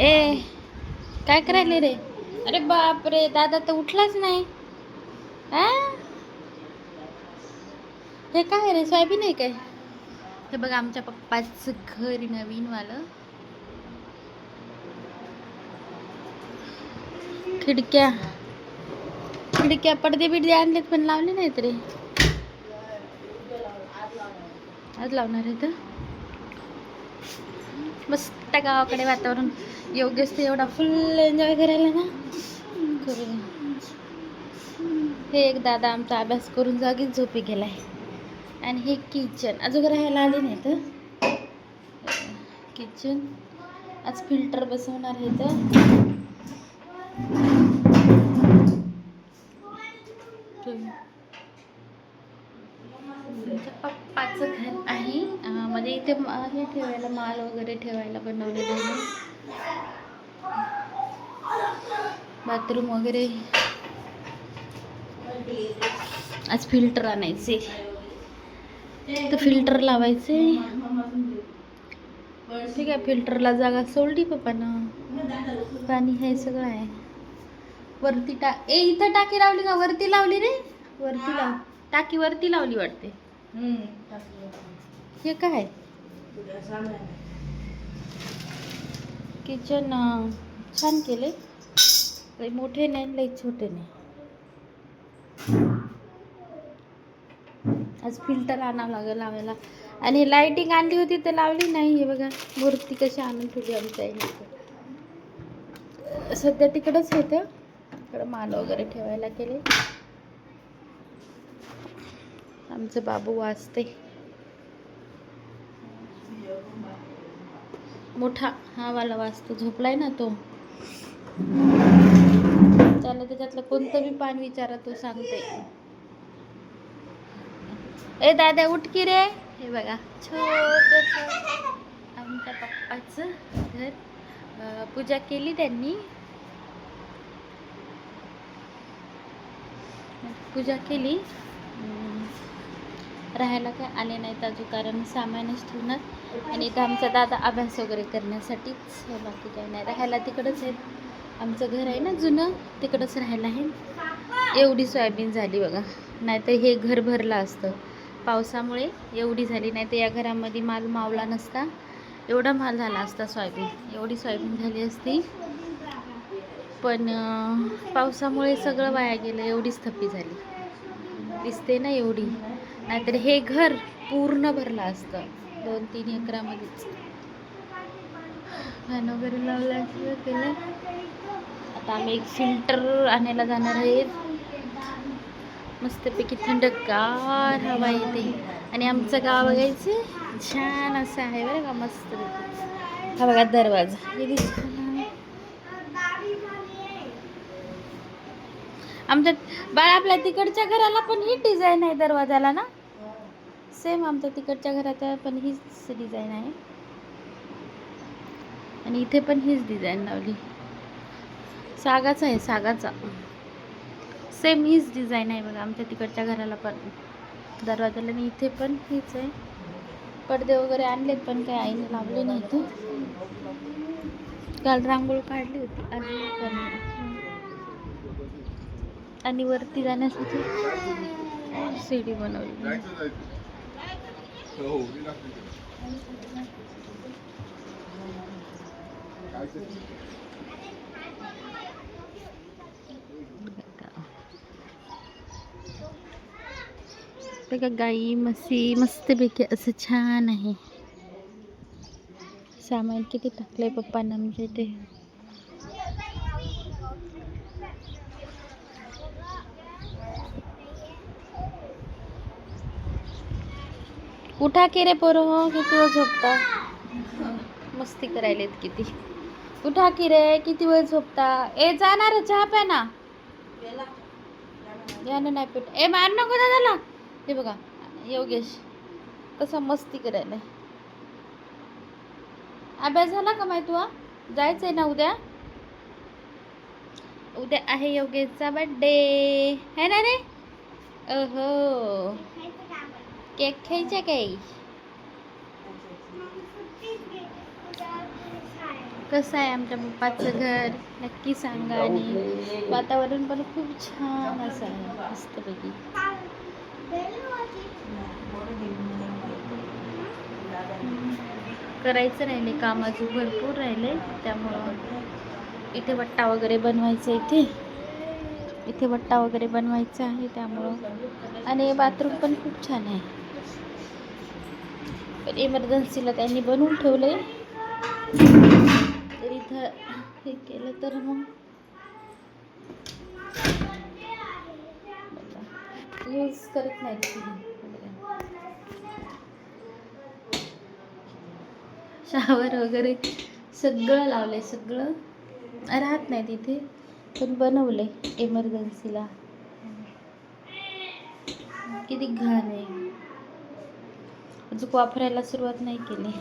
ए काय करायले रे? अरे बाप रे दादा तर उठलाच नाही. हे? काय रे सोयाबीन आहे काय? हे बघा आमच्या पप्पाचं घर आहे नवीनवालं. खिडक्या. खिडक्या पडदे बिडदे आणलेत पण लावले नाहीत रे. आज लावणार आहे तर? मस्त गावाकडे वातावरण. योग्य असते एवढा फुल एन्जॉय करायला ना. करून हे एक दादा आमचा अभ्यास करून जागीच झोपी गेलाय. आणि हे किचन अजून राहायला आले नाही तर किचन आज फिल्टर बसवणार आहे तर आमच्या पप्पाचं घर आहे. म्हणजे इथे हे ठेवायला माल वगैरे ठेवायला बनवलेलं आहे. बाथरूम वगैरे. आज फिल्टर आणायचे. तर फिल्टर लावायचे. ठीक आहे फिल्टरला जागा सोडली पप्पानं. पाणी हे सगळं आहे. वरती टा ए इथं टाकी लावली का? वरती लावली रे? वरती लाव. टाकी वरती लावली वाटते. हे काय? किचन छान केले. लई मोठे नाही लई छोटे नाही. आज फिल्टर आणावं लागेल लावायला. आणि लाईटिंग आणली होती तर लावली नाही. हे बघा मूर्ती कशी आणून ठेवली आमच्या आईने. सध्या तिकडंच आहे इकडं माल वगैरे ठेवायला केले आमचं बाबू वाचते. मोठा हा वाला वाचतो. झोपलाय ना तो? त्याला त्याच्यातलं कोणतं बी पान विचारा तो सांगते. ए दादा उठ की रे. हे बघा छोटस आमच्या पप्पाचं घर पूजा केली त्यांनी. पूजा केली. राहायला काय आले नाहीत अजून कारण सामानच ठेवणार. आणि इथं आमचा दादा अभ्यास वगैरे करण्यासाठीच बाकी काही नाही. राहायला तिकडंच आहेत. आमचं घर आहे ना जुनं तिकडंच राहायला आहे. एवढी सोयाबीन झाली बघा. नाहीतर हे घर भरलं असतं. पावसामुळे एवढी झाली नाही तर या घरामध्ये माल मावला नसता. एवढा माल झाला असता सोयाबीन. एवढी सोयाबीन झाली असती. पण पावसामुळे सगळं वाया गेलं एवढीच थप्पी झाली. दिसते ना एवढी. नाहीतर हे घर पूर्ण भरलं असतं. दोन तीन एकरामध्येच. फॅन वगैरे लावलं केलं आता आम्ही एक फिल्टर आणायला जाणार आहे मस्तपैकी थंडगार हवा येते. आणि आमचं गाव बघायचं? छान असं आहे बरं का मस्त हा बघा दरवाजा. आमच्या बाळा आपल्या तिकडच्या घराला पण ही डिझाईन आहे दरवाजाला ना? सेम आमच्या तिकडच्या घरात पण हीच डिझाईन आहे. आणि इथे पण हीच डिझाईन लावली. सागाचा आहे सागाचा. सेम हीच डिझाईन आहे बघा आमच्या तिकडच्या घराला पण. दरवाजाला आणि इथे पण हीच आहे. पडदे वगैरे आणलेत पण काही आईने लावले नाही ते काल रांगोळ काढली होती अजून आणि वरती जाण्यासाठी सीडी बनवली. बघा गाई म्हशी मस्तपैकी असं छान आहे. सामान किती टाकलंय पप्पांना आमच्या इथे उठा की रे पोरं हो? किती वेळ झोपता? मस्ती करायलेत किती. उठा की रे किती वेळ झोपता? ए जाणार चहा प्या ना. यानं नाही पेट ए मार नको दादाला. हे बघा योगेश तसा मस्ती करायला. अभ्यास झाला का माहिती तुला जायचंय ना उद्या? उद्या आहे योगेशचा बड्डे है ना रे? ओहो केक খেয়েছে काही कसं आहे आमच्या पप्पाचं घर? नक्की सांगा आणि वातावरण पण खूप छान असं आहे. मस्तपैकी. करायचं राहिले काम अजून भरपूर राहिले. त्यामुळं इथे वट्टा वगैरे बनवायचं इथे. इथे वट्टा वगैरे बनवायचा आहे त्यामुळं. आणि बाथरूम पण खूप छान आहे. पण इमर्जन्सीला त्यांनी बनवून ठेवलंय. तर इथं हे केलं तर मग. यूज करत नाही शावर वगैरे सगळं लावलंय सगळं. राहत नाही तिथे पण बनवलंय इमर्जन्सीला किती घाण आहे. अजून वापरायला सुरुवात नाही केली.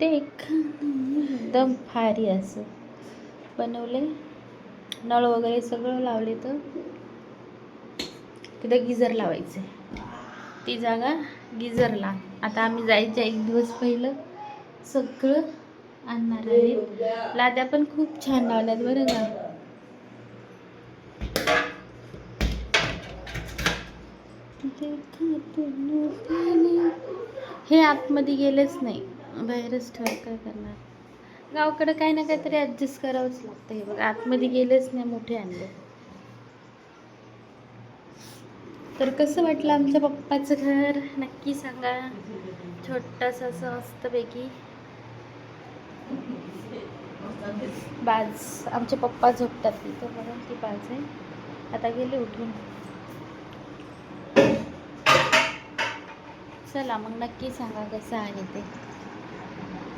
ते एक एकदम भारी असं. बनवले. नळ वगैरे सगळं लावले तर तिथं गिजर लावायचे. ती जागा गिजरला. आता आम्ही जायच्या एक दिवस पहिलं. सगळं आणणार आहे. लाद्या पण खूप छान लावल्यात बरं का. हे आतमध्ये गेलेच नाही. बाहेरच ठेवा काय करणार. गावाकडं काही ना काहीतरी ॲडजस्ट करावंच लागतं. हे बघा आतमध्ये गेलेच नाही मोठे आणले तर कसं वाटलं आमच्या पप्पाचं घर? नक्की सांगा. छोटंसं असं मस्तपैकी. बाज आमचे पप्पा झोपतात तिथं. म्हणून ती बाज आहे. आता गेले उठून. चला मग नक्की सांगा कसं आहे ते.